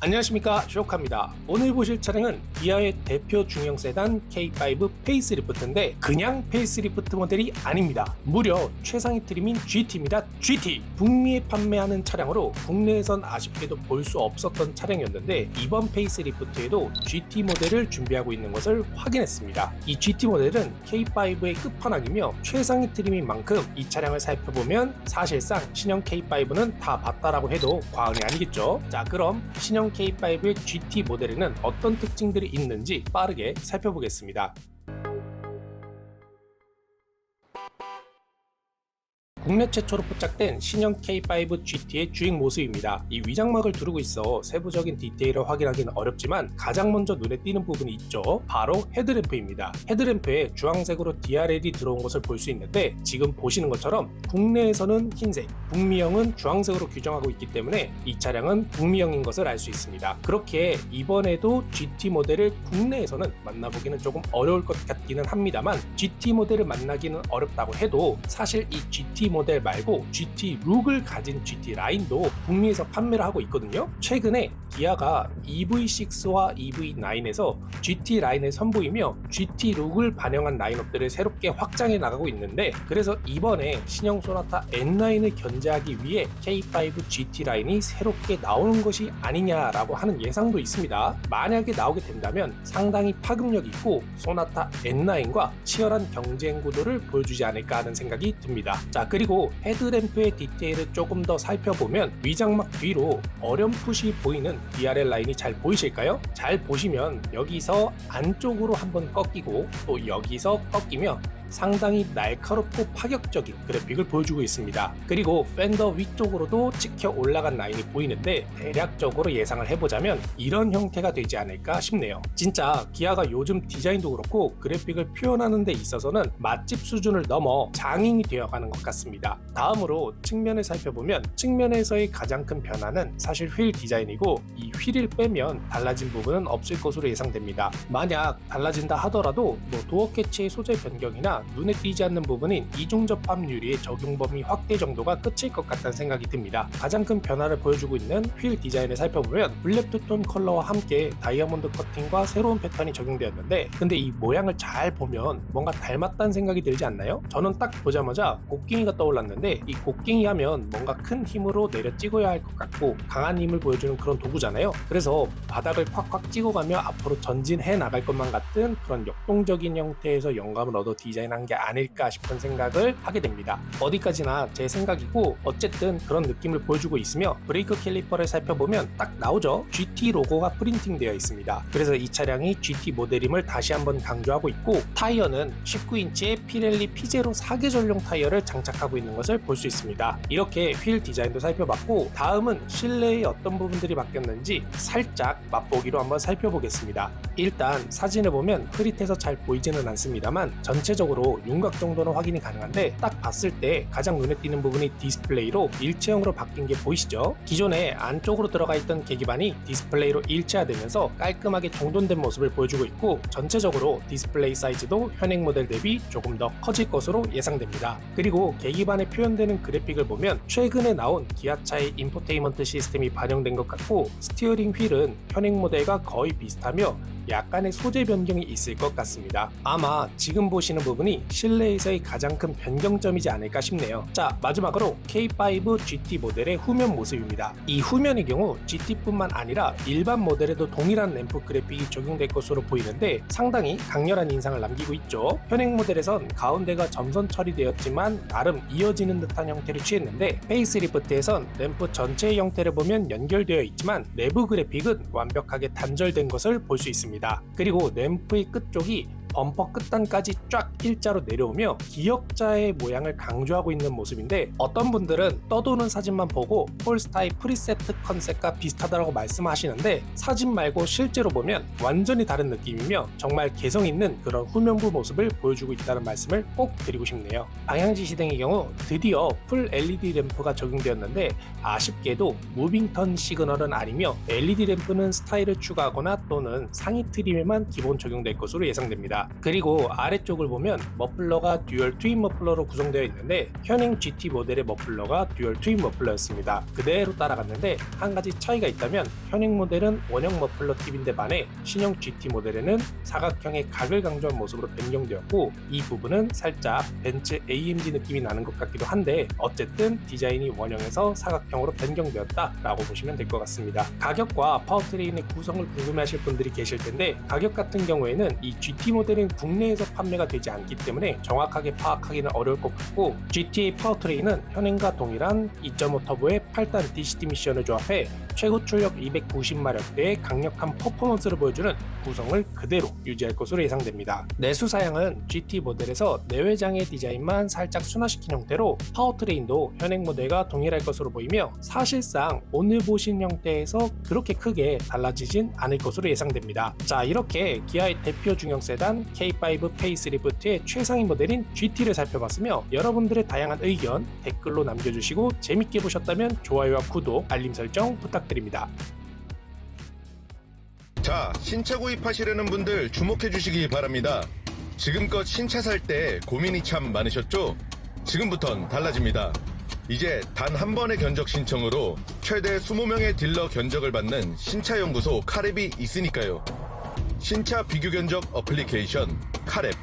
안녕하십니까 쇼카입니다. 오늘 보실 차량은 기아의 대표 중형 세단 K5 페이스리프트인데 그냥 페이스리프트 모델이 아닙니다. 무려 최상위 트림인 GT입니다 GT 북미에 판매하는 차량으로 국내에선 아쉽게도 볼 수 없었던 차량이었는데 이번 페이스리프트에도 GT 모델을 준비하고 있는 것을 확인했습니다. 이 GT 모델은 K5의 끝판왕이며 최상위 트림인 만큼 이 차량을 살펴보면 사실상 신형 K5는 다 봤다라고 해도 과언이 아니겠죠. 자 그럼 신형 K5의 GT 모델에는 어떤 특징들이 있는지 빠르게 살펴보겠습니다. 국내 최초로 포착된 신형 K5 GT의 주행 모습입니다. 이 위장막을 두르고 있어 세부적인 디테일을 확인하기는 어렵지만 가장 먼저 눈에 띄는 부분이 있죠. 바로 헤드램프입니다. 헤드램프에 주황색으로 DRL이 들어온 것을 볼 수 있는데 지금 보시는 것처럼 국내에서는 흰색, 북미형은 주황색으로 규정하고 있기 때문에 이 차량은 북미형인 것을 알 수 있습니다. 그렇게 이번에도 GT 모델을 국내에서는 만나보기는 조금 어려울 것 같기는 합니다만 GT 모델을 만나기는 어렵다고 해도 사실 이 GT 모델 말고 GT 룩을 가진 GT 라인도 북미에서 판매를 하고 있거든요. 최근에 기아가 EV6와 EV9에서 GT 라인을 선보이며 GT 룩을 반영한 라인업들을 새롭게 확장해 나가고 있는데 그래서 이번에 신형 소나타 N9을 견제하기 위해 K5 GT 라인이 새롭게 나오는 것이 아니냐라고 하는 예상도 있습니다. 만약에 나오게 된다면 상당히 파급력 있고 소나타 N9과 치열한 경쟁 구도를 보여주지 않을까 하는 생각이 듭니다. 자 그 리고 헤드램프의 디테일을 조금 더 살펴보면 위장막 뒤로 어렴풋이 보이는 DRL 라인이 잘 보이실까요? 잘 보시면 여기서 안쪽으로 한번 꺾이고 또 여기서 꺾이며 상당히 날카롭고 파격적인 그래픽을 보여주고 있습니다. 그리고 팬더 위쪽으로도 찍혀 올라간 라인이 보이는데 대략적으로 예상을 해보자면 이런 형태가 되지 않을까 싶네요. 진짜 기아가 요즘 디자인도 그렇고 그래픽을 표현하는 데 있어서는 맛집 수준을 넘어 장인이 되어가는 것 같습니다. 다음으로 측면을 살펴보면 측면에서의 가장 큰 변화는 사실 휠 디자인이고 이 휠을 빼면 달라진 부분은 없을 것으로 예상됩니다. 만약 달라진다 하더라도 뭐 도어 캐치의 소재 변경이나 눈에 띄지 않는 부분인 이중 접합 유리의 적용 범위 확대 정도가 끝일 것 같다는 생각이 듭니다. 가장 큰 변화를 보여주고 있는 휠 디자인을 살펴보면 블랙 투톤 컬러와 함께 다이아몬드 커팅과 새로운 패턴이 적용되었는데 근데 이 모양을 잘 보면 뭔가 닮았다는 생각이 들지 않나요? 저는 딱 보자마자 곡괭이가 떠올랐는데 이 곡괭이 하면 뭔가 큰 힘으로 내려 찍어야 할 것 같고 강한 힘을 보여주는 그런 도구잖아요. 그래서 바닥을 콱콱 찍어가며 앞으로 전진해 나갈 것만 같은 그런 역동적인 형태에서 영감을 얻어 디자인 한 게 아닐까 싶은 생각을 하게 됩니다. 어디까지나 제 생각이고 어쨌든 그런 느낌을 보여주고 있으며 브레이크 캘리퍼를 살펴보면 딱 나오죠. GT 로고가 프린팅되어 있습니다. 그래서 이 차량이 GT 모델임을 다시 한번 강조하고 있고 타이어는 19인치의 피렐리 피제로 4개 전용 타이어를 장착하고 있는 것을 볼 수 있습니다. 이렇게 휠 디자인도 살펴봤고 다음은 실내의 어떤 부분들이 바뀌었는지 살짝 맛보기로 한번 살펴보겠습니다. 일단 사진을 보면 흐릿해서 잘 보이지는 않습니다만 전체적으로 윤곽 정도는 확인이 가능한데 딱 봤을 때 가장 눈에 띄는 부분이 디스플레이로 일체형으로 바뀐 게 보이시죠? 기존에 안쪽으로 들어가 있던 계기반이 디스플레이로 일체화되면서 깔끔하게 정돈된 모습을 보여주고 있고 전체적으로 디스플레이 사이즈도 현행 모델 대비 조금 더 커질 것으로 예상됩니다. 그리고 계기반에 표현되는 그래픽을 보면 최근에 나온 기아차의 인포테인먼트 시스템이 반영된 것 같고 스티어링 휠은 현행 모델과 거의 비슷하며 약간의 소재 변경이 있을 것 같습니다. 아마 지금 보시는 부분이 실내에서의 가장 큰 변경점이지 않을까 싶네요. 자, 마지막으로 K5 GT 모델의 후면 모습입니다. 이 후면의 경우 GT뿐만 아니라 일반 모델에도 동일한 램프 그래픽이 적용될 것으로 보이는데 상당히 강렬한 인상을 남기고 있죠. 현행 모델에선 가운데가 점선 처리되었지만 나름 이어지는 듯한 형태를 취했는데 페이스리프트에선 램프 전체의 형태를 보면 연결되어 있지만 내부 그래픽은 완벽하게 단절된 것을 볼 수 있습니다. 그리고 램프의 끝쪽이 범퍼 끝단까지 쫙 일자로 내려오며 기역자의 모양을 강조하고 있는 모습인데 어떤 분들은 떠도는 사진만 보고 폴스타의 프리세트 컨셉과 비슷하다고 말씀하시는데 사진 말고 실제로 보면 완전히 다른 느낌이며 정말 개성 있는 그런 후면부 모습을 보여주고 있다는 말씀을 꼭 드리고 싶네요. 방향지 시등의 경우 드디어 풀 LED 램프가 적용되었는데 아쉽게도 무빙턴 시그널은 아니며 LED 램프는 스타일을 추가하거나 또는 상위 트림에만 기본 적용될 것으로 예상됩니다. 그리고 아래쪽을 보면 보면 머플러가 듀얼 트윈 머플러로 구성되어 있는데 현행 GT 모델의 머플러가 듀얼 트윈 머플러였습니다. 그대로 따라갔는데 한 가지 차이가 있다면 현행 모델은 원형 머플러 팁인데 반해 신형 GT 모델에는 사각형의 각을 강조한 모습으로 변경되었고 이 부분은 살짝 벤츠 AMG 느낌이 나는 것 같기도 한데 어쨌든 디자인이 원형에서 사각형으로 변경되었다라고 보시면 될 것 같습니다. 가격과 파워트레인의 구성을 궁금해하실 분들이 계실 텐데 가격 같은 경우에는 이 GT 모델은 국내에서 판매가 되지 않기 때문에 정확하게 파악하기는 어려울 것 같고 GTA 파워트레인은 현행과 동일한 2.5 터보의 8단 DCT 미션을 조합해 최고 출력 290마력대의 강력한 퍼포먼스를 보여주는 구성을 그대로 유지할 것으로 예상됩니다. 내수 사양은 GT 모델에서 내외장의 디자인만 살짝 순화시킨 형태로 파워트레인도 현행 모델과 동일할 것으로 보이며 사실상 오늘 보신 형태에서 그렇게 크게 달라지진 않을 것으로 예상됩니다. 자 이렇게 기아의 대표 중형 세단 K5 페이스리프트 의 최상위 모델인 GT를 살펴봤으며 여러분들의 다양한 의견 댓글로 남겨주시고 재밌게 보셨다면 좋아요와 구독, 알림 설정 부탁드립니다. 자, 신차 구입하시려는 분들 주목해 주시기 바랍니다. 지금껏 신차 살 때 고민이 참 많으셨죠? 지금부턴 달라집니다. 이제 단 한 번의 견적 신청으로 최대 20명의 딜러 견적을 받는 신차 연구소 카랩이 있으니까요. 신차 비교 견적 어플리케이션 카랩